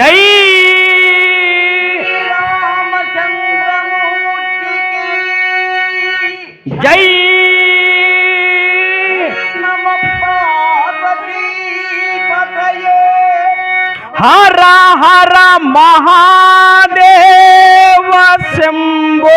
ಜೈ ಜೈ ಹರ ಹರ ಮಹಾದೇವ ಶಂಭೋ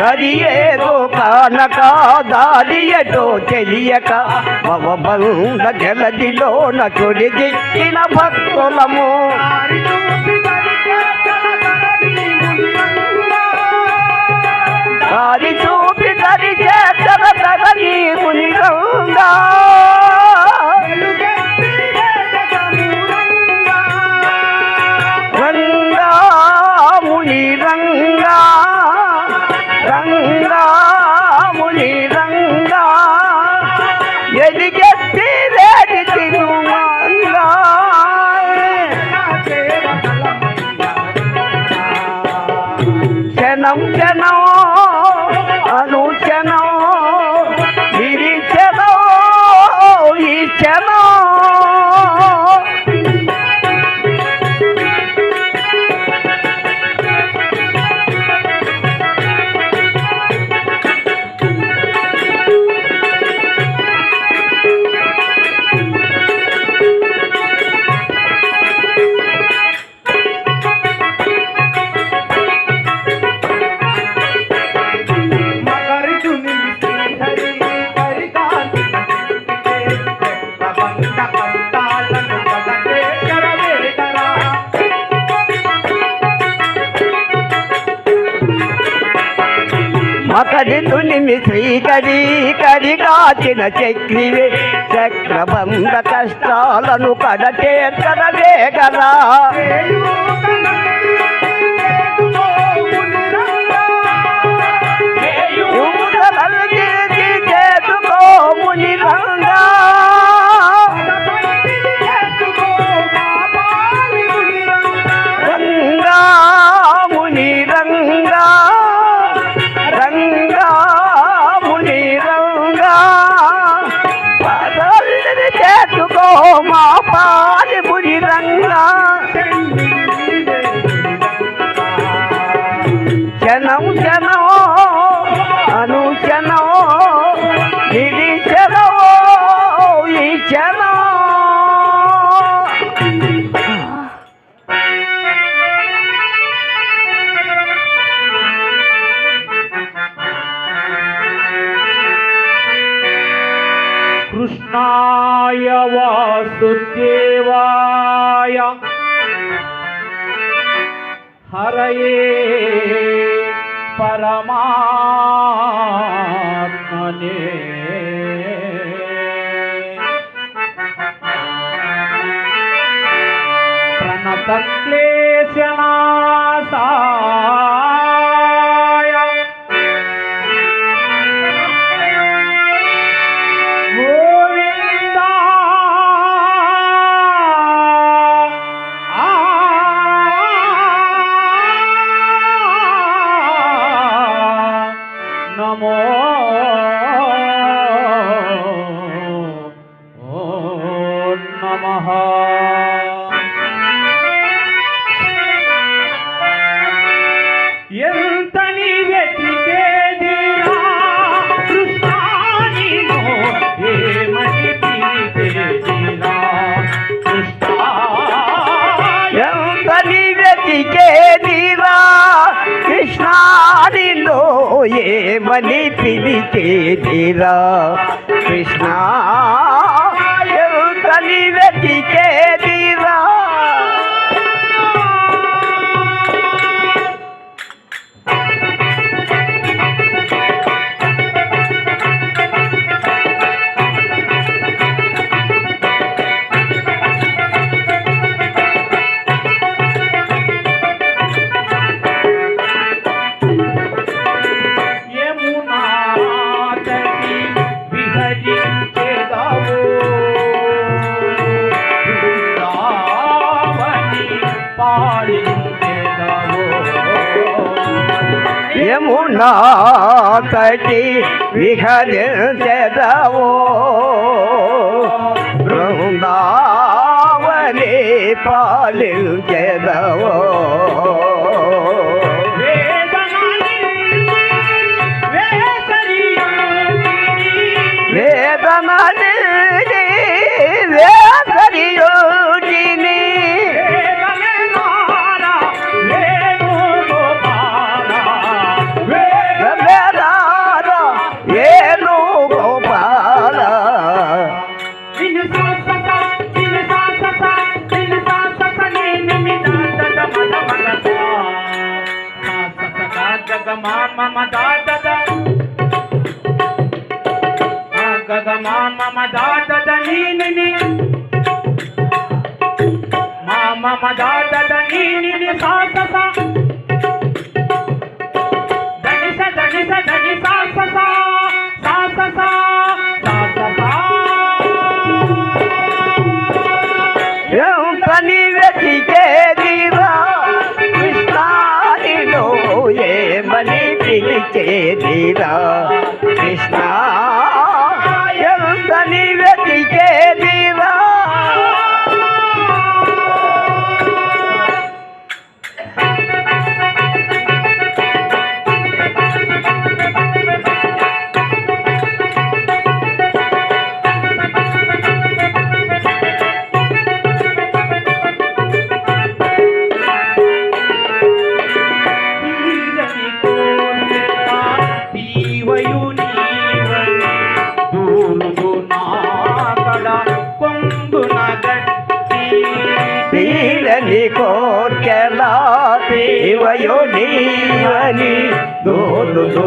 గది ఏదో కానక దారి తెలియక భవబంధ గలదిలో నటుడి దిక్కిన భక్తులము. దారి చూపి దరి చేతన తగని పుణ్యంగా జనం క్షణం కరి కరి కాచిన చక్రివే చక్రబంధ కష్టాలను కడతేర్చడమే కదా. कृष्णाय वासुदेवाय हरये परमात्मने प्रणतक्ले মেঘেরা యమునా తటి విహరించెదవో? Brindavani పాలించెదవో? mama da da da ga ga ma mama da da da ni ni ni ma mama da da దేవయో నీవని దోదుదు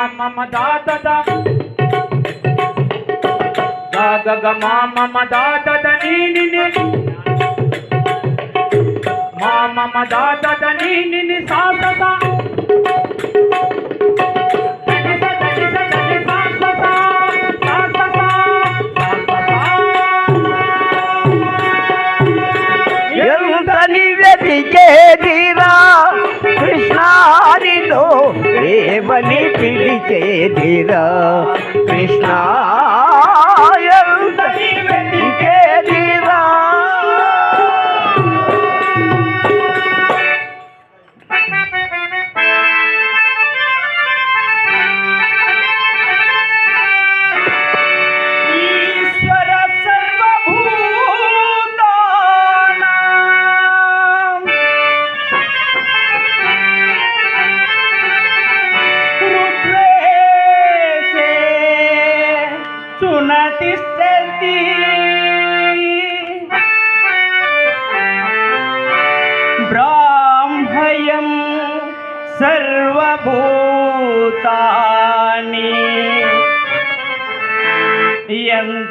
మమ మదాదద. గాగగ మా మమ నీనిని. నీని మా మమ సాసస. నీని దనిస దని సాసస, సాసస, కృష్ణారిలో बलि पीड़ित धीरा कृष्णा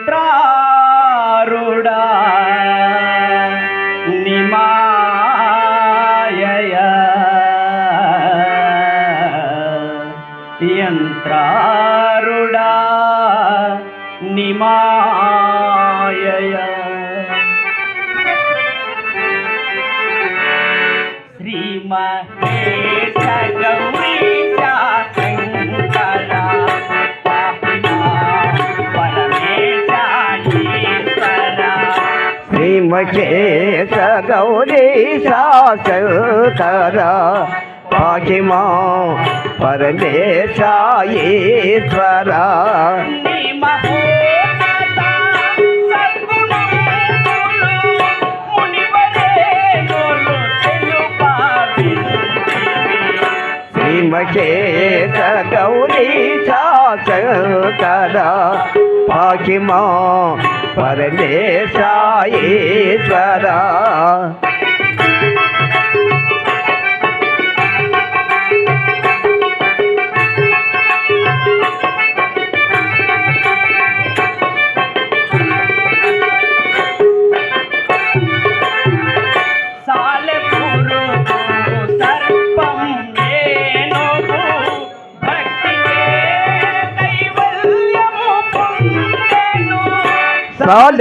యంత్రారుడా నిమాయయ. యంత్రారుడా నిమాయయ. గౌరీ శాసకర పాకిమా పరమేశాయేశ్వర నీ మహోన్నత సద్గుణములు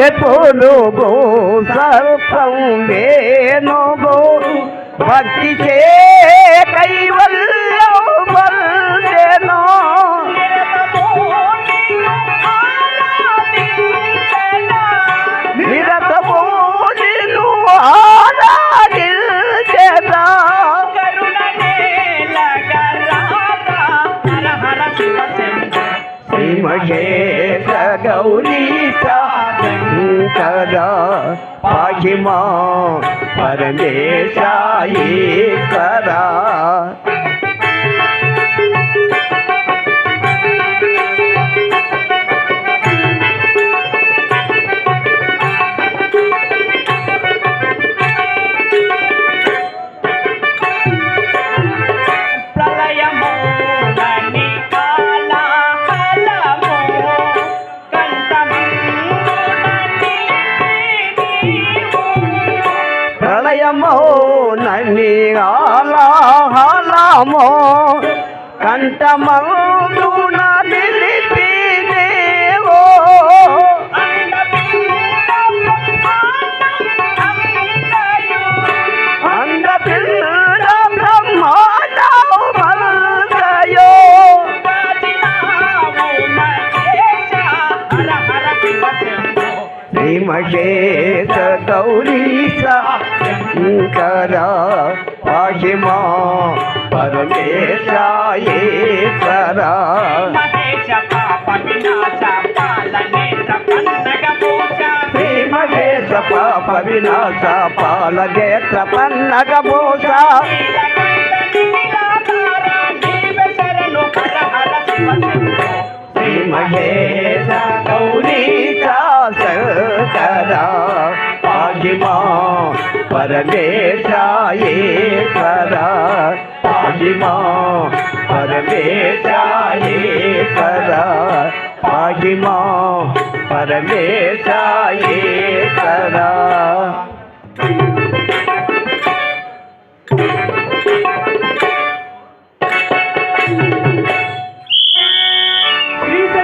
సాలెపులుగు సర్పం వేణుగు భక్తి చే కై పరమేశాయేశ్వర ప్రళయమో నన్ని ఆలాహలమో కంఠమందున శ్రీమహేశ గౌరీశ శంకర పాహిమా పరమేశాయేశ్వర మహేశ పాప వినాశ పాల నేత్ర పన్నగ పాప వినాశ పన్నగ గౌరీశ పరమేశాయేశ్వర పాహిమా పరమేశాయేశ్వర పాహిమా పరమేశాయేశ్వర